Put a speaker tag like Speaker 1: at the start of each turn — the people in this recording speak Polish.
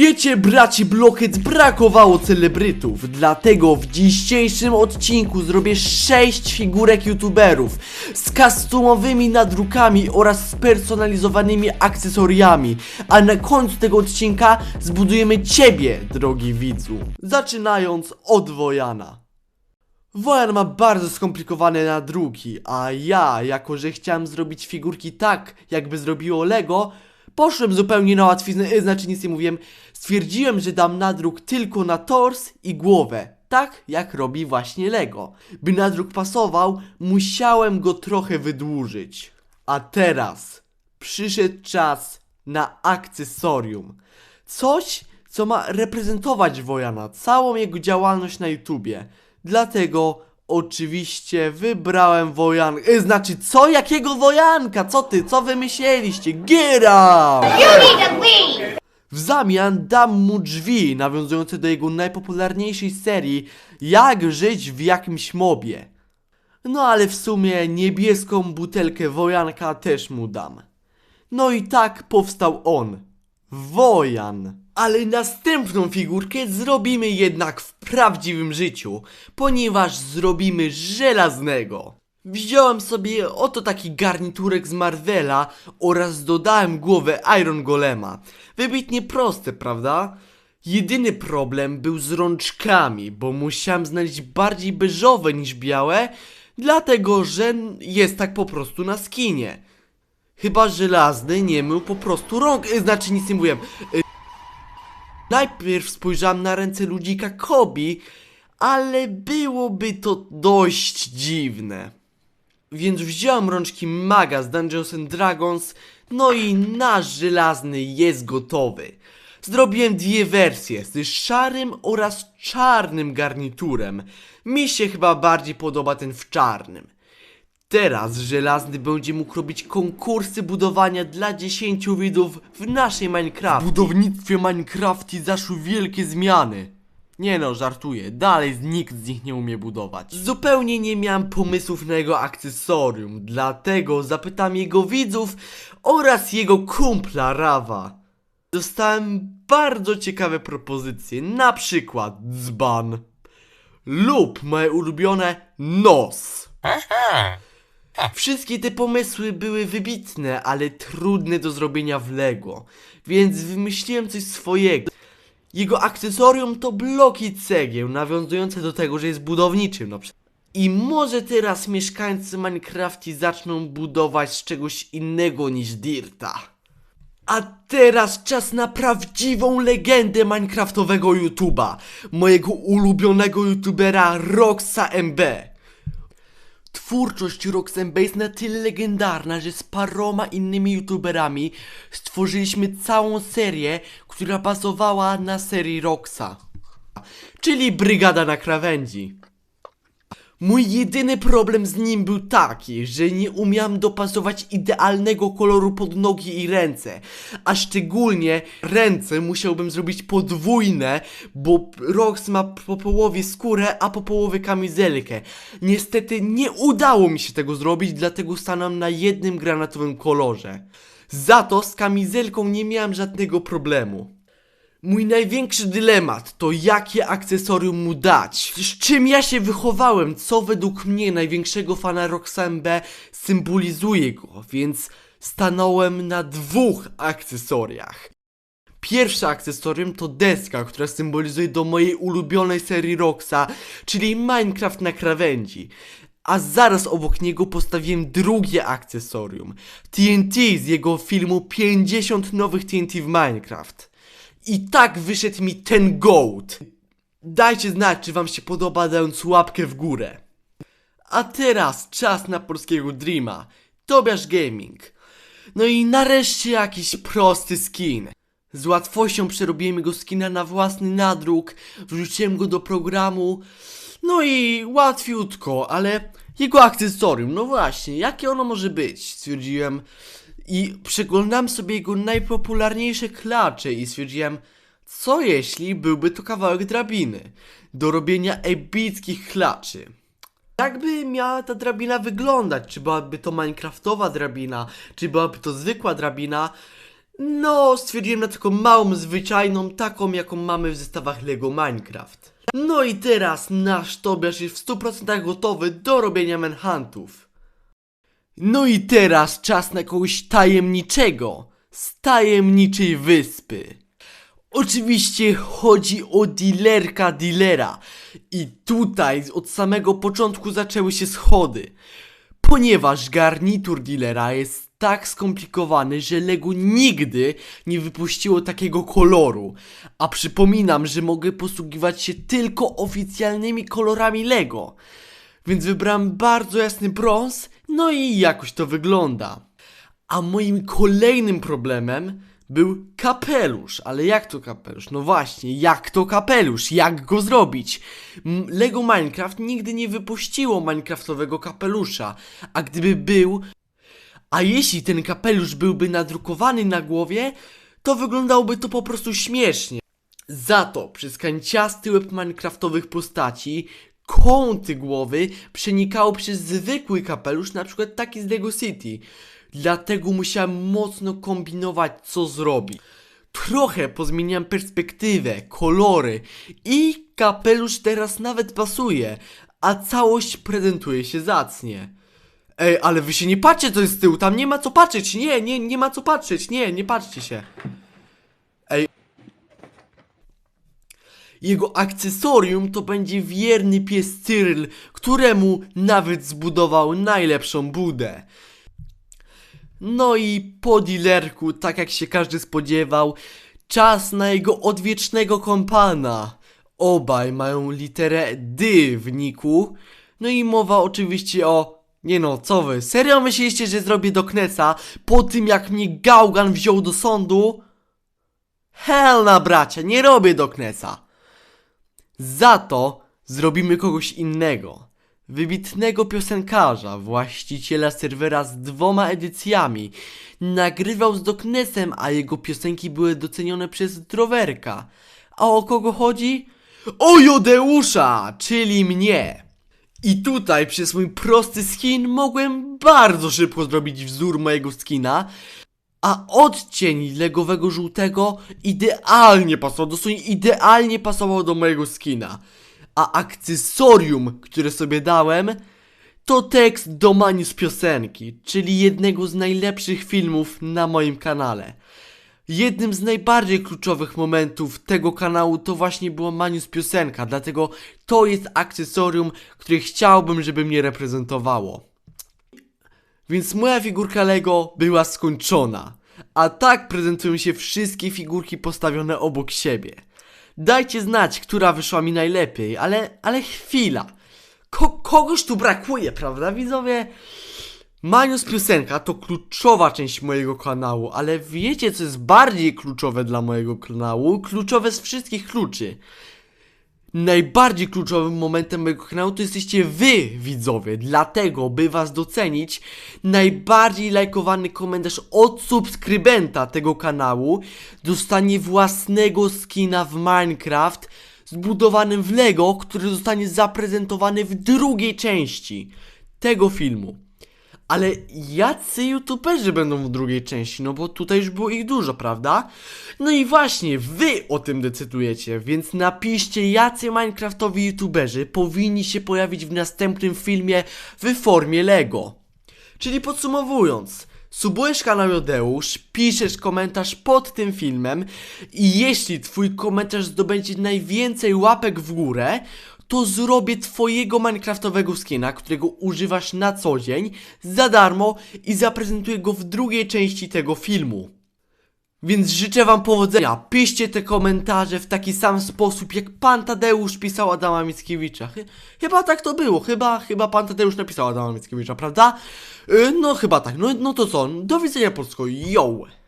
Speaker 1: świecie braci Blockhead brakowało celebrytów, dlatego w dzisiejszym odcinku zrobię 6 figurek youtuberów z customowymi nadrukami oraz spersonalizowanymi akcesoriami, a na końcu tego odcinka zbudujemy ciebie, drogi widzu. Zaczynając od Wojana. Wojan ma bardzo skomplikowane nadruki, a ja, jako że chciałem zrobić figurki tak, jakby zrobiło Lego, poszłem zupełnie na łatwiznę, y, znaczy nic nie mówiłem, stwierdziłem, że dam nadruk tylko na tors i głowę, tak jak robi właśnie Lego. By nadruk pasował, musiałem go trochę wydłużyć. A teraz przyszedł czas na akcesorium. Coś, co ma reprezentować Wojana, całą jego działalność na YouTubie. Dlatego oczywiście wybrałem Wojanka. E, znaczy, co? Jakiego Wojanka? Co ty? Co wymyśleliście?
Speaker 2: Leave!
Speaker 1: W zamian dam mu drzwi nawiązujące do jego najpopularniejszej serii Jak żyć w jakimś mobie. No ale w sumie niebieską butelkę Wojanka też mu dam. No i tak powstał on. Wojan. Ale następną figurkę zrobimy jednak w prawdziwym życiu, ponieważ zrobimy żelaznego. Wziąłem sobie oto taki garniturek z Marvela oraz dodałem głowę Iron Golema. Wybitnie proste, prawda? Jedyny problem był z rączkami, bo musiałem znaleźć bardziej beżowe niż białe, dlatego że jest tak po prostu na skinie. Chyba żelazny nie mył po prostu rąk, y, znaczy nic nie mówiłem. Najpierw spojrzałem na ręce ludzika Kobi, ale byłoby to dość dziwne. Więc wziąłem rączki maga z Dungeons and Dragons, no i nasz żelazny jest gotowy. Zrobiłem dwie wersje z szarym oraz czarnym garniturem. Mi się chyba bardziej podoba ten w czarnym. Teraz żelazny będzie mógł robić konkursy budowania dla 10 widzów w naszej Minecraft. W budownictwie Minecrafti zaszły wielkie zmiany. Nie no, żartuję, dalej nikt z nich nie umie budować. Zupełnie nie miałem pomysłów na jego akcesorium, dlatego zapytam jego widzów oraz jego kumpla Rawa. Dostałem bardzo ciekawe propozycje, na przykład dzban lub moje ulubione nos. Wszystkie te pomysły były wybitne, ale trudne do zrobienia w Lego, więc wymyśliłem coś swojego. Jego akcesorium to bloki cegieł, nawiązujące do tego, że jest budowniczym. No. prze- I może teraz mieszkańcy Minecrafti zaczną budować z czegoś innego niż Dirta. A teraz czas na prawdziwą legendę Minecraftowego YouTuba, mojego ulubionego YouTubera Roxa MB. Twórczość Roxanne jest na tyle legendarna, że z paroma innymi youtuberami stworzyliśmy całą serię, która bazowała na serii Roxa. Czyli Brygada na krawędzi. Mój jedyny problem z nim był taki, że nie umiałem dopasować idealnego koloru pod nogi i ręce. A szczególnie ręce musiałbym zrobić podwójne, bo Rox ma po połowie skórę, a po połowie kamizelkę. Niestety nie udało mi się tego zrobić, dlatego stanąłem na jednym granatowym kolorze. Za to z kamizelką nie miałem żadnego problemu. Mój największy dylemat to jakie akcesorium mu dać. Z czym ja się wychowałem, co według mnie największego fana Roxanne B symbolizuje go, więc stanąłem na dwóch akcesoriach. Pierwsze akcesorium to deska, która symbolizuje do mojej ulubionej serii Roxa, czyli Minecraft na krawędzi. A zaraz obok niego postawiłem drugie akcesorium TNT z jego filmu 50 nowych TNT w Minecraft. I tak wyszedł mi ten goat. Dajcie znać, czy wam się podoba, dając łapkę w górę. A teraz czas na polskiego Dreama. Tobiasz Gaming. No i nareszcie jakiś prosty skin. Z łatwością przerobiłem jego skina na własny nadruk, wrzuciłem go do programu. No i łatwiutko, ale jego akcesorium, no właśnie, jakie ono może być? Stwierdziłem i przeglądam sobie jego najpopularniejsze klacze i stwierdziłem, co jeśli byłby to kawałek drabiny do robienia epickich klaczy. Jakby miała ta drabina wyglądać? Czy byłaby to minecraftowa drabina? Czy byłaby to zwykła drabina? No, stwierdziłem na taką małą, zwyczajną, taką jaką mamy w zestawach LEGO Minecraft. No i teraz nasz Tobiasz jest w 100% gotowy do robienia manhuntów. No i teraz czas na kogoś tajemniczego z tajemniczej wyspy. Oczywiście chodzi o dealerka dealera. I tutaj od samego początku zaczęły się schody. Ponieważ garnitur dealera jest tak skomplikowany, że Lego nigdy nie wypuściło takiego koloru. A przypominam, że mogę posługiwać się tylko oficjalnymi kolorami Lego. Więc wybrałem bardzo jasny brąz, no i jakoś to wygląda. A moim kolejnym problemem był kapelusz. Ale jak to kapelusz? No właśnie, jak to kapelusz? Jak go zrobić? Lego Minecraft nigdy nie wypuściło Minecraftowego kapelusza. A gdyby był, a jeśli ten kapelusz byłby nadrukowany na głowie, to wyglądałoby to po prostu śmiesznie. Za to przez kanciasty łeb minecraftowych postaci kąty głowy przenikały przez zwykły kapelusz, na przykład taki z Lego City. Dlatego musiałem mocno kombinować co zrobić. Trochę pozmieniałem perspektywę, kolory i kapelusz teraz nawet pasuje, a całość prezentuje się zacnie. Ej, ale wy się nie patrzcie co jest z tyłu, tam nie ma co patrzeć, nie, nie, nie ma co patrzeć, nie, nie patrzcie się. Ej. Jego akcesorium to będzie wierny pies Cyril, któremu nawet zbudował najlepszą budę. No i po dealerku, tak jak się każdy spodziewał, czas na jego odwiecznego kompana. Obaj mają literę D w niku. No i mowa oczywiście o... Nie no, co wy? Serio myśleliście, że zrobię do Knesa po tym jak mnie Gaugan wziął do sądu? Hell na bracia, nie robię do Knesa. Za to zrobimy kogoś innego. Wybitnego piosenkarza, właściciela serwera z dwoma edycjami. Nagrywał z Doknesem, a jego piosenki były docenione przez Drowerka. A o kogo chodzi? O Jodeusza, czyli mnie. I tutaj przez mój prosty skin mogłem bardzo szybko zrobić wzór mojego skina, a odcień legowego żółtego idealnie pasował, dosłownie idealnie pasował do mojego skina. A akcesorium, które sobie dałem, to tekst do Mani z piosenki, czyli jednego z najlepszych filmów na moim kanale. Jednym z najbardziej kluczowych momentów tego kanału to właśnie była Manius piosenka, dlatego to jest akcesorium, które chciałbym, żeby mnie reprezentowało. Więc moja figurka Lego była skończona. A tak prezentują się wszystkie figurki postawione obok siebie. Dajcie znać, która wyszła mi najlepiej, ale, ale chwila. Ko kogoś tu brakuje, prawda widzowie? Manius piosenka to kluczowa część mojego kanału, ale wiecie co jest bardziej kluczowe dla mojego kanału? Kluczowe z wszystkich kluczy. Najbardziej kluczowym momentem mojego kanału to jesteście wy, widzowie. Dlatego, by was docenić, najbardziej lajkowany komentarz od subskrybenta tego kanału dostanie własnego skina w Minecraft zbudowanym w Lego, który zostanie zaprezentowany w drugiej części tego filmu. Ale jacy youtuberzy będą w drugiej części? No bo tutaj już było ich dużo, prawda? No i właśnie, wy o tym decydujecie, więc napiszcie jacy minecraftowi youtuberzy powinni się pojawić w następnym filmie w formie Lego. Czyli podsumowując, subujesz kanał Jodeusz, piszesz komentarz pod tym filmem i jeśli twój komentarz zdobędzie najwięcej łapek w górę, to zrobię twojego minecraftowego skina, którego używasz na co dzień, za darmo i zaprezentuję go w drugiej części tego filmu. Więc życzę wam powodzenia. Piszcie te komentarze w taki sam sposób, jak pan Tadeusz pisał Adama Mickiewicza. Chy chyba tak to było. Chyba, chyba pan Tadeusz napisał Adama Mickiewicza, prawda? Yy, no chyba tak. No, no to co? Do widzenia Polsko. Yo!